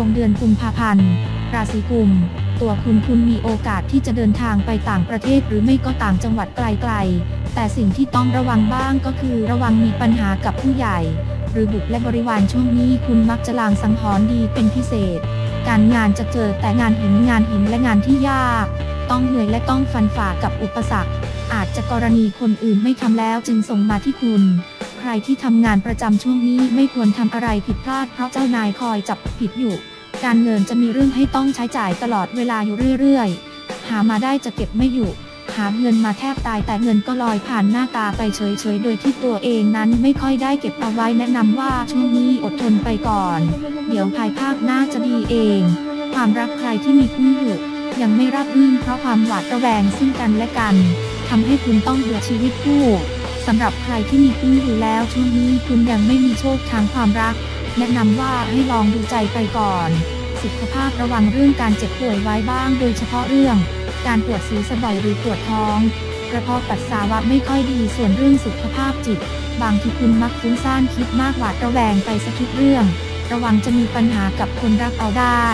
วงเดือนกุมภาพันธ์ ราศีกุม ตัวคุณคุณมีโอกาสที่จะเดินทางไปต่างประเทศหรือไม่ก็ต่างจังหวัดไกลๆ แต่สิ่งที่ต้องระวังบ้างก็คือระวังมีปัญหากับผู้ใหญ่ หรือบุตรและบริวารช่วงนี้คุณมักจะลางสังหรณ์ดีเป็นพิเศษ การงานจะเจอแต่งานหินงานหินและงานที่ยาก ต้องเหนื่อยและต้องฟันฝ่ากับอุปสรรค อาจจะกรณีคนอื่นไม่ทำแล้วจึงส่งมาที่คุณ ใครที่ทำงานประจำช่วงนี้ไม่ควรทำอะไรผิดพลาดเพราะเจ้านายคอยจับผิดอยู่ การเงินจะมีเรื่องให้ต้องใช้จ่ายตลอดเวลาอยู่เรื่อยๆ หามาได้จะเก็บไม่อยู่ หาเงินมาแทบตายแต่เงินก็ลอยผ่านหน้าตาไปเฉยๆ โดยที่ตัวเองนั้นไม่ค่อยได้เก็บเอาไว้แนะนำว่าช่วงนี้อดทนไปก่อน เดี๋ยวภายภาคหน้าจะดีเอง ความรักใครที่มีคู่อยู่ยังไม่ราบรื่นเพราะความหวาดระแวงซึ่งกันและกันทำให้คุณต้องเบื่อชีวิตคู่ สำหรับใครที่มีคู่อยู่แล้วช่วงนี้คุณยังไม่มีโชคทางความรัก แนะนำว่าให้ลองดูใจไปก่อน สุขภาพระวังเรื่องการเจ็บป่วยไว้บ้าง โดยเฉพาะเรื่อง การปวดศีรษะบ่อยหรือปวดท้องกระเพาะปัสสาวะไม่ค่อยดีส่วนเรื่องสุขภาพจิต บางทีคุณมักฟุ้งซ่านคิดมากหวาดระแวงไปสักทุกเรื่อง ระวังจะมีปัญหากับคนรักเอาได้